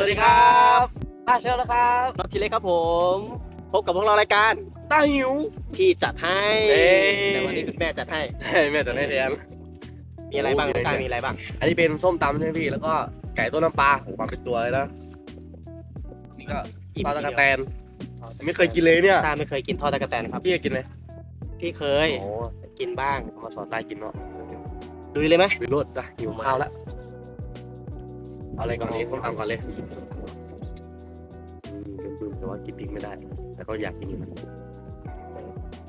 สวัสดีครับป้าเชิญแล้วครับรถทีเล็กครับผม พบกับพวกเรารายการตาหิวที่จัดให้เอ้ย แต่วันนี้คุณแม่จัดให้ แม่จะได้แทน มีอะไรบ้างโอ้คุณมีกาอะไรมีอะไรบ้าง อันนี้เป็นส้มตำใช่ไหมพี่ แล้วก็ไก่ต้มน้ำปลาผมมาเป็นตัวเลยนะ นี่ก็ทอดตะกะแตน ไม่เคยกินเลยเนี่ย ตาไม่เคยกินทอดตะกะแตนครับพี่เคยกินไหมพี่เคยโอ้กินบ้าง มาสอนได้กินเนาะดูเลยไหมวิโรดจ้ะหิวข้าวแล้ว เอาอะไรก่อนนี้ต้มตำก่อนเลยอืมเบิ่มๆแต่ว่ากินพริกไม่ได้ แต่ก็อยากกินอยู่นะ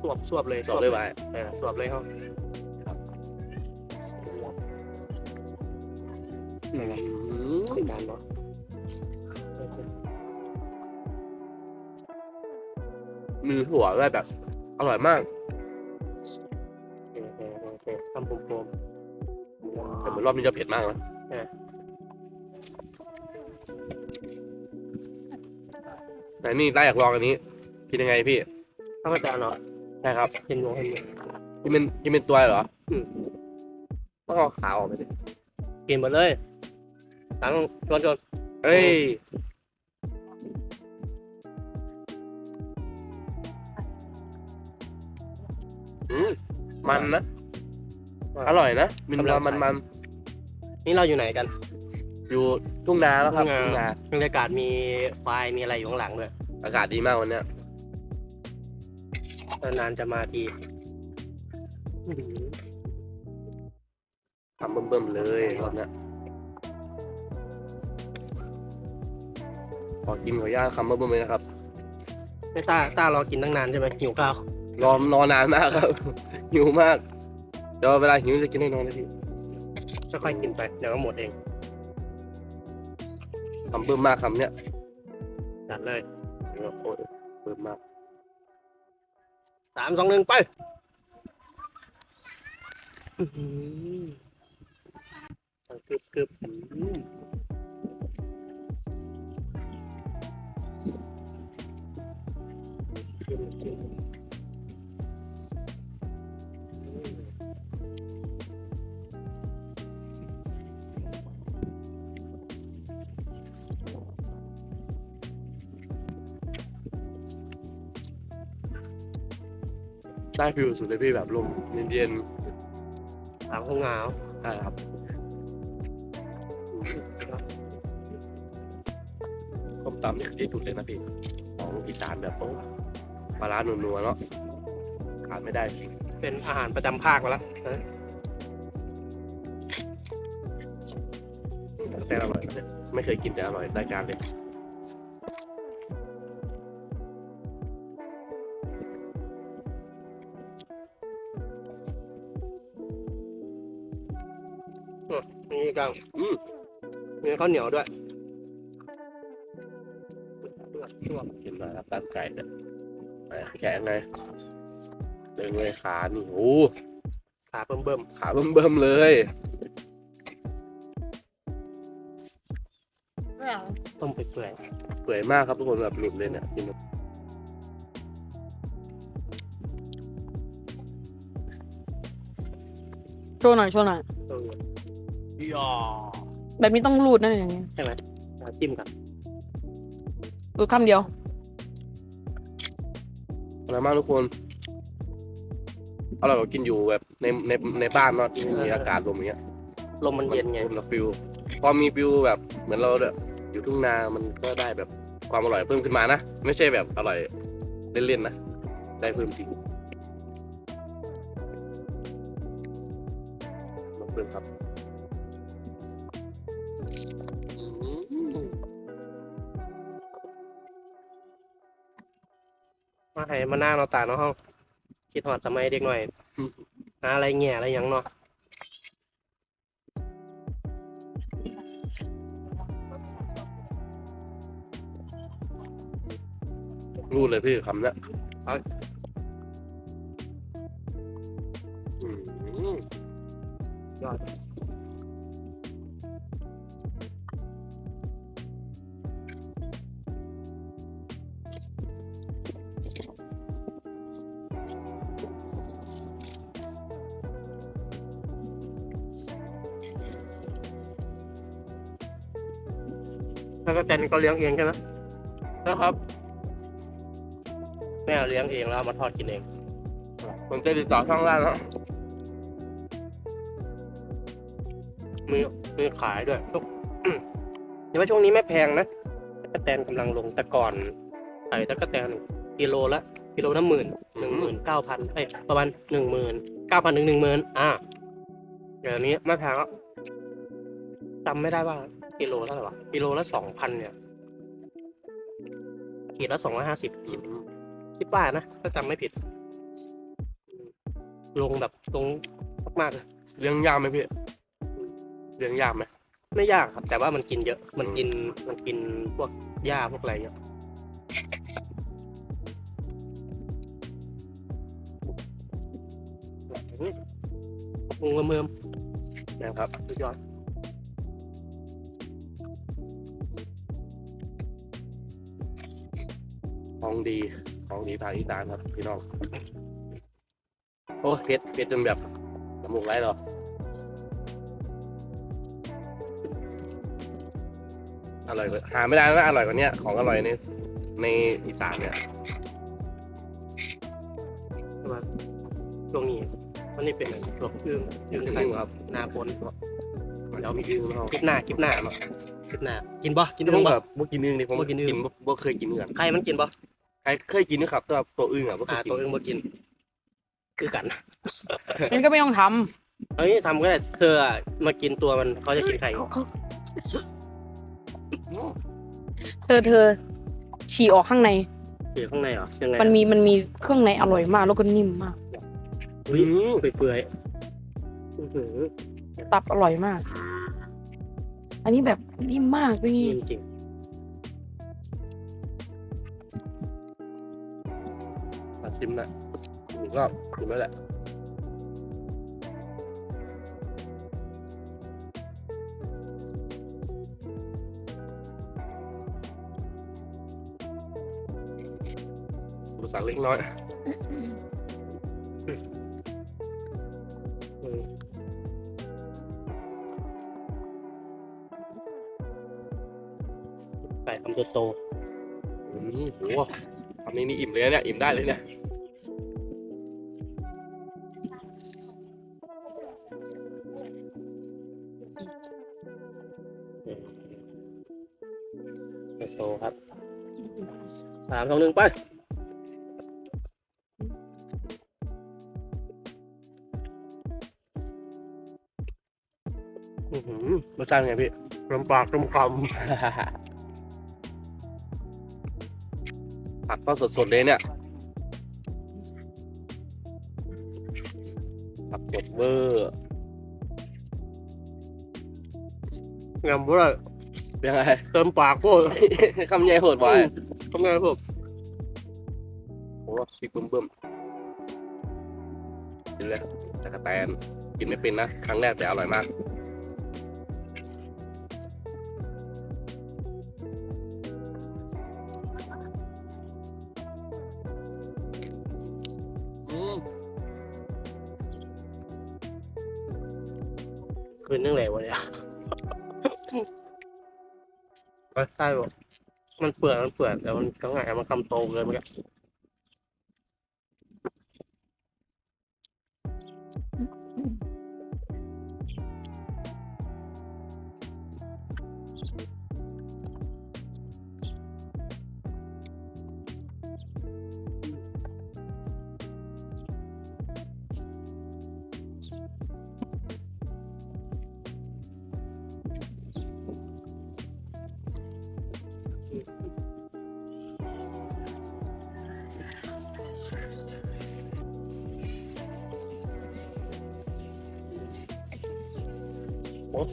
สวบสวบเลยสอบเลยไว้เออสวบเลยเขาอืมเป็นการเนาะมีถั่วด้วยแบบ อร่อยมากโอเคโอเคโอเคทำผมผมแต่เหมือนรอบนี้จะเผ็ดมากนะ แต่นี่ได้อยากลองอันนี้กินยังไงพี่ข้าวมันจานเนาะใช่ครับเห็นอยู่เห็นอยู่กินเป็นกินเป็นตัวเหรออืมต้องเอาขาออกไปดิกินหมดเลยตั้งชวนชวนเอ้ยอืมมันนะอร่อยนะมีความมันมันนี่เราอยู่ไหนกันๆ อยู่ทุ่งนาแล้วครับทุ่ทุ่งงนานาบรรยากาศมีควายมีอะไรอยู่ข้างหลังด้วยอากาศดีมากวันเนี้ยนานๆจะมาทีอื้อหือทำเบิ่มๆเลยรอบเนี้ยขอกินขออนุญาตคำเบิ่มๆเลยนะครับ ไม่ต้าต้ารอกินตั้งนานใช่ไหมหิวข้าวรอรอนานมากครับ หิวมากเดี๋ยวเวลาหิวจะกินให้น้อยนะพี่ค่อยๆกินไปเดี๋ยวก็หมดเองคำเบิ่มมากคำเนี้ยจัดเลยโอ้ยเบิ่มมากสามสองหนึ่งไปอื้อหือกึบกึบ ได้ฟิลสุดเลยพี่แบบลมเย็นสามข้าวเหงาๆได้ครับ ต้มตำนี่คือที่สุดเลยนะพี่ของอีสานแบบโอ้ปลาร้านัวๆเนาะขาดไม่ได้จริงเป็นอาหารประจำภาคมาแล้วนะแต่อร่อยนะไม่เคยกินแต่อร่อยรายการเลย นี่กังอืมมีข้าวเหนียวด้วยกินหน่อยครับตัดไก่เนี่ยไปแกะไงเดินเลยขานี่โอ้ขาเบิ่มเบิ่มขาเบิ่มๆเลยๆต้มเปื่อยเปื่อยมากครับทุกคนแบบหลุดเลยเนี่ยกินโชว์หน่อยโชว์หน่อยๆเออ ย่อแบบนี้ต้องรูดนะอย่างเงี้ยใช่ไหมเอาจิ้มกันรูดคำเดียวอร่อยมากทุกคนอร่อยกว่ากินอยู่แบบในในในบ้านเนาะที่มีอากาศลมอย่างเงี้ยลมมันเย็นไงคนละฟิลพอมีฟิลแบบเหมือนเราแบบอยู่ทุ่งนามันก็ได้แบบความอร่อยเพิ่มขึ้นมานะ ไม่ใช่แบบอร่อยเล่นๆนะ ได้เพิ่มจริงลองเพิ่มครับ ให้มาหน้าเราตาเนาห้องคิดหอดสมัยเด็กหน่อยหาอะไรแง่อะไรหยังเนาะรูดเลยพี่คำเนี้ยอื นก็เลี้ยงเองใช่ไหมนะครับแม่เลี้ยงเองแล้วเอามาทอดกินเองผมจะติดต่อช่องล่างแล้วมีมีขายด้วยทุกเดี๋ยวว่าช่วงนี้ไม่แพงนะตะกแตนกำลังลงแต่ก่อนขายตะกแตนกิโลละกิโลละหมื่นหนึ่งหมื่นเก้าพันเอ้ยประมาณหนึ่งหมื่นเก้าพันถึงหนึ่งหมื่นอ่าเดี๋ยวนี้ไม่แพงแล้วจำไม่ได้ว่า กิโลเท่าไหร่วะกิโลละสองพันเนี่ยขีดละสองร้อยห้าสิบคิดคิดว่านะถ้าจำไม่ผิด ลงแบบตรงมากๆเลยเลี้ยงยากไหมพี่เลี้ยงยากไหมไม่ยากครับ แต่ว่ามันกินเยอะ มันกินมันกินพวกหญ้าพวกอะไรเยอะมุงเมือมนะครับสุดยอด ของดีของดีภาคอีสานครับพี่น้องโอ้เผ็ดเผ็ดจนแบบจมูกไหลหรออร่อยกว่าหาไม่ได้แล้วนะอร่อยกว่าเนี้ยของอร่อยในในอีสานเนี่ยช่วงนี้มันนี่เป็นพวกอึ้งอึ้งจริไข่งครับหนาปนเดี๋ยวมีอึ้งเนาะคลิปหน้าคลิปหน้าเนาะคลิปหน้า กินบ่กินผอึ้มงบ่แบบบ่กินอึ้งนี่ผมบ่กินอึ้งกินบ่บ่เคยกินอึ้งอะใครมันกินบ่ใคร เคยกินนะครับตัวตัวอึ้งอะบ่เคอ่ายกินตัวอึ้งบ่กิน คือกันงั้นก็ไม่ต้องทเอ้ยทำก็ได้เธออะมากินตัวมันเขาจะกินไข่ำเธอเธอฉี่ออกข้างใน อยู่ข้างในเหรอยังไงมันมีมันมีเครื่องในอร่อยมากแล้วก็นิ่มมาก อุ้ยเปื่อยๆอื้อหือตับอร่อยมาก อันนี้แบบนิ่มมากพี่ นิ่มจริง ชิมนะผมก็กินไม่แหละอุปสรรคเล็กน้อยไก่คำโตอืมโหคำนี้นี่อิ่มเลยนะเนี่ย อิ่มได้เลยเนี่ยามสองหนึ่งไปอือหือรสชาติไงพี่ลำปากลำคผักก็สดๆเลยเนี่ยผักสดเวอร์ำงามด้วยเป็นไงเติมปากพวกคำใหญ่โหดไว้ทำไงพวกโอ้พริกเบิ่มๆกินเลยจักรแตนกินไม่เป็นนะ ครั้งแรกแต่อร่อยมากอืมคืนนึงไหนวะเนี่ยไปใช่บอกมันเปื่อยมันเปื่อยแต่มันก็ไงมันคำโตเกินเมื่อกี้โอ้แสบ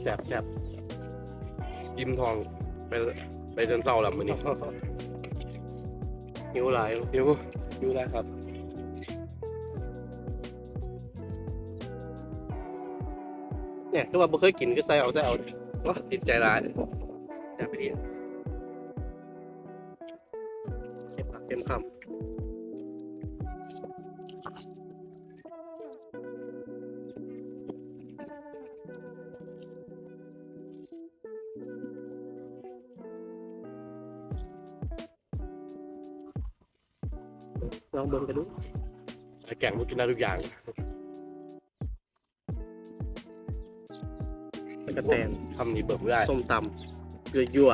แสบ ยิ้มทองไปไปจนเศร้าแล้วมือนี้หิวหลายหิวหิวได้ครับเนี่ยคือว่าบ่เคยกินก็ใส่เอาใส่เอาว้าติดใจร้ายอยากไปดี ลองเบิ่งกันดูไอ้แก่งมันกินได้ทุกอย่างตะกะแตนทำนี้เบิกไม่ได้ส้มตำเกลือยั่ว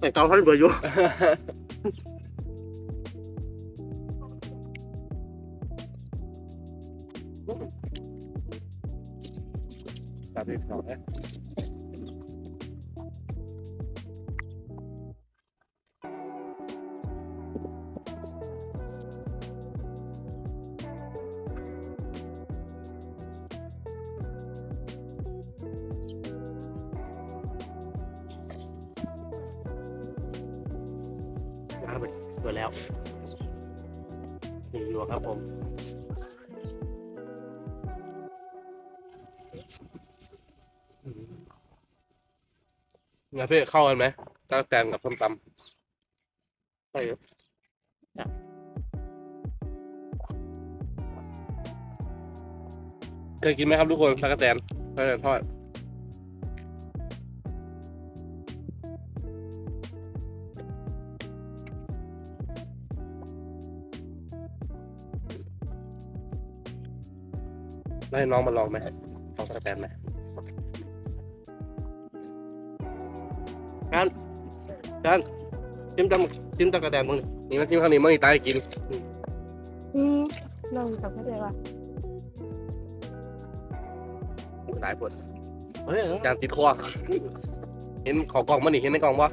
แต่กองเขาเบื่อยั่ว เปิดแล้วนี่อยู่ครับผมงานพี่เข้ากันไหมตั้งแต่กับส้มตใช่ครับำเคยกินไหมครับทุกคนตะกแตนตะกแตนทอด แล้วให้น้องมาลองไหมลองตะกแตนไหมกันกันจิ้มตำจิ้มตะกะแตนมึงนี่นี่น้ำจิ้มข้าวเหนียวมันอีตายกินอืมลองกับเขาเลยว่าหลายปวดเฮ้ยจานติดคอเห็นขอกล่องมันนี่เห็นในกล่องปะ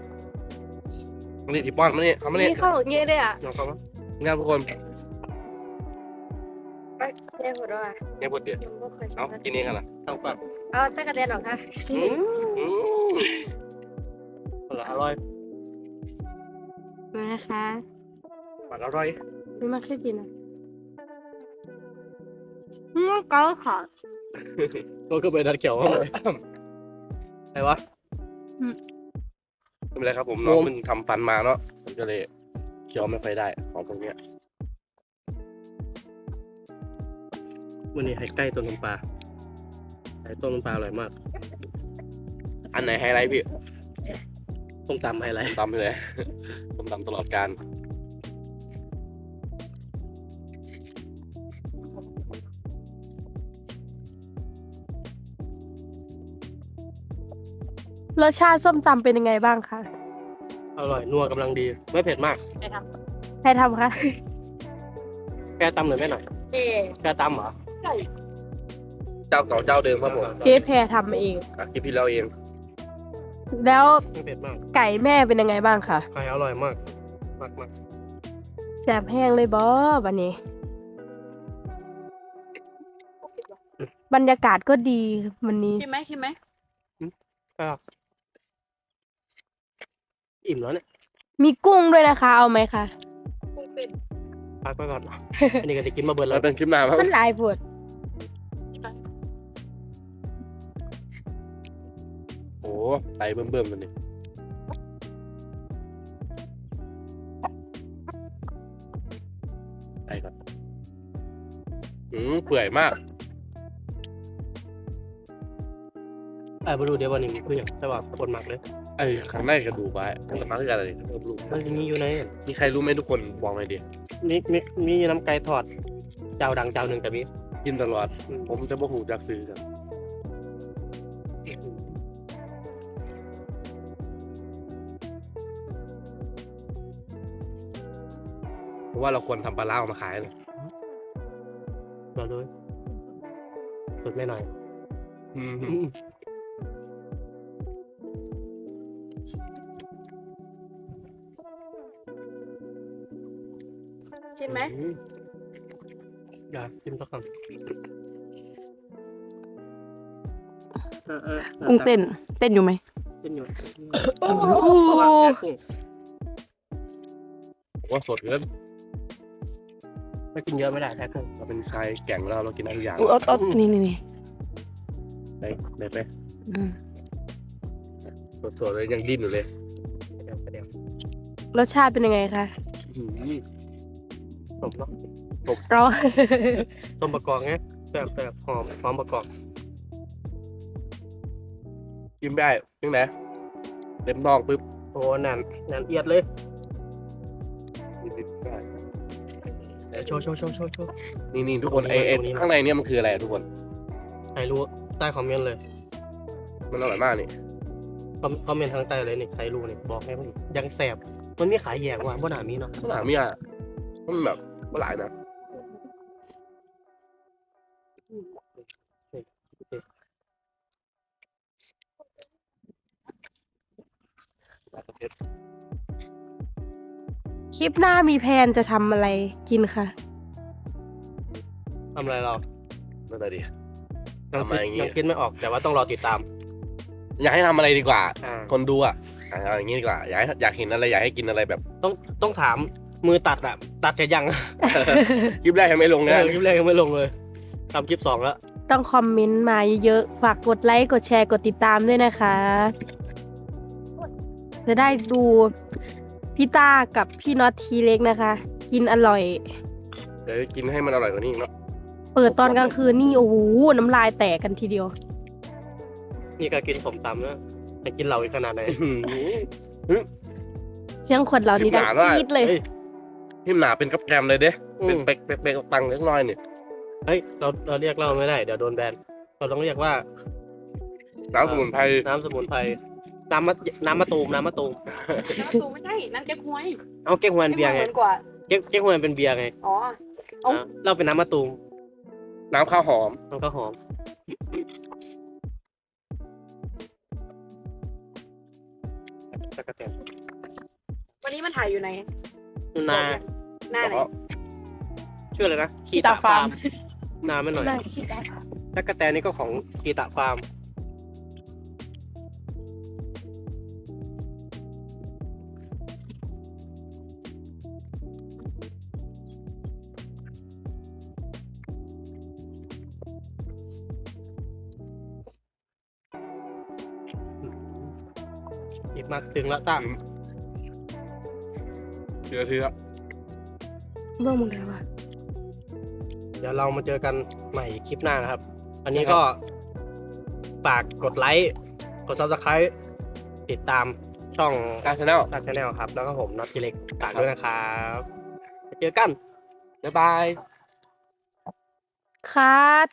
มันนี่ที่ป้อนมันนี่ทำมันนี่นี่เข้าเงี้ยเลยอะลองฟังมั้ยงานทุกคน เรียกว่าเนี่ยปวดเดียวยังไม่เคยเอากินเองกันนะลองฟังเอาตะกะแตนหรอคะอืมอืมอร่อยนะคะหวานอร่อยไม่มากแค่กินอะอืมเกาค่ะก็คือไปดัดเขียวเข้าไปไอ้วะ ไม่เป็นไรครับผมโอมน้องมันทำฟันมาเนาะมันก็เลยเคี้ยวไม่ค่อยได้ของพวกเนี้ย วันนี้ไข่ใกล้ต้นน้ำปลาไข่ต้นน้ำปลาอร่อยมาก อันไหนไฮไลท์พี่ต้มตำไฮไลท์ตำไปเลยผมตำตลอดการรสชาติส้มตำเป็นยังไงบ้างคะอร่อยนัวกำลังดี ไม่เผ็ดมาก ใครทำใครทำคะ แกตำหน่อยแม่หน่อย เอ แกตำเหรอ เจ้าเก่าเจ้าเดิมครับผมเจ๊แพรทำเอง อะคลิปที่เราเองแล้วไม่เผ็ดมากไก่แม่เป็นยังไงบ้างคะไข่อร่อยมาก มากมากแสบแห้งเลยบอวันนี้ บรรยากาศก็ดีวันนี้ ชิมไหมชิมไหมก็อิ่มแล้วเนี่ยมีกุ้งด้วยนะคะ เอาไหมคะ พักไปก่อน อันนี้ก็จะกินมาเบิร์นเราแล้วเป็นคลิปหน้าครับ มันหลายปวด ไตเบิ่มๆมันนี่ไปก่อนอืมเปื่อยมากไอ้บรูเดี๋ยววันนี้มีคืออย่างแต่ว่าคนมากเลยไอ้ข้างในกระดูกไว้มันมาคืออะไรไม่รู้มันจะมีอยู่ในมีใครรู้ไหมทุกคนบอกหน่อยดิมีมีมีน้ำไก่ทอดเจ้าดังเจ้าหนึ่งแต่มีกินตลอดอืมผมจะบ่หูจักซื้อกัน ราะว่าเราควรทำปลาล่าออกมาขายเลยรอด้วยสุดไม่หน่อยอืมอืมชิมไหมอยากกินสักคำเออเออกุ้งเต้น เต้นอยู่ไหมเต้นอยู่โอ้ผมว่าสดเกิน ไม่กินเยอะไม่ได้แท้กุ้งเราเป็นชายแก่งแล้วเรากินได้ทุกอย่างอุ๊ยเอาเอานี่นี่นี่ได้ได้ไหมอืมสดๆเลยยังดิ้นอยู่เลยเดี๋ยวเดี๋ยวรสชาติเป็นยังไงคะอื้อหือสมเนาะเรา ส้มประกอบไงแซ่บแซ่บหอมหอมประกอบกินได้ยังไงเต็มท้องปุ๊บโอ้แน่นแน่นเอียดเลยดี๋ ยวโชว์โชว์โชว์โชว์โชว์ นี่นี่ทุกคนไอไอตรงนี้นะ ข้างในเนี่ยมันคืออะไรอะทุกคน ใครรู้ใต้คอมเมนต์เลย มันอร่อยมากนี่คอมคอมเมนต์ทางใต้เลยนี่ใครรู้นี่บอกให้มันยังแสบมันมีขายแยกว่ะบ่หนามีเนาะข้าวหลามเนี่ยมันแบบก็หลายนะ คลิปหน้ามีแพลนจะทำอะไรกินค่ะทำอะไรเรานั่นแหละดิ ยังทำไมคิดอย่างงี้ ยังคิดไม่ออกแต่ว่าต้องรอติดตามอยากให้ทำอะไรดีกว่า อ่าคนดูอะอะเอาอย่างงี้ดีกว่าอยากให้อยากเห็นอะไรอยากให้กินอะไรแบบ ต้องต้องถามมือตัดอะตัดเสร็จยังคลิปแรกยังไม่ลงเอนะอคลิปแรกยังไม่ลงเลยทำคลิปสองแล้ว ต้องคอมเมนต์มาเยอะๆ ฝากกดไลค์ กดแชร์ กดติดตามด้วยนะคะ จะได้ดู พี่ต้ากับพี่น็อตทีเล็กนะคะ กินอร่อย เดี๋ยวกินให้มันอร่อยกว่านี้อีกเนาะ เปิดตอนกลางคืนนี่โอ้โหน้ำลายแตกกันทีเดียว นี่ก็กินสมตำนะจะกินเหล่าอีกขนาดไหนอื้อหือเสียงขวดเรานี่ดังหนาด้วยปี๊ดเลยเฮ้ยทิมหนาเป็นกับแกรมเลยเด้อืเป็นมเป็กเป็กเป็กตังเล็กน้อยนี่เฮ้ยเราเราเรียกเหล่าไม่ได้เดี๋ยวโดนแบนเราต้องเรียกว่าน้ำสมุนไพรน้ำสมุนไพร น้ำมะน้ำมะตูมน้ำมะตูมน้ำตูไม่ใช่น้ำแก้ควยเอาเก๊กฮวยเป็นเบียร์ไงเหมือนกว่าเก๊กเก๊กฮวยเป็นเบียร์ไงอ๋อเอ้าอะเราเป็นน้ำมะตูมน้ำข้าวหอมมันก็หอมตะกะแตนวันนี้มันถ่ายอยู่ไหนนาหน้าไหนชื่ออะไรนะคีตาฟาร์มนาไม่หน่อยหน้าคิดได้ตะกะแตนนี่ก็ของคีตาฟาร์ม ถึงแล้วตั้งเชื่อเชื่อเบื่อมึงแล้ววะเดี๋ยวเรามาเจอกันใหม่คลิปหน้านะครับ อันนี้ก็ฝากกดไลค์กด subscribe ติดตามช่องการชาแนลตาชาแนลครับ แล้วก็ผมน็อตกิเล็กฝากด้วยนะครับไปเจอกัน บ๊ายบาย คัด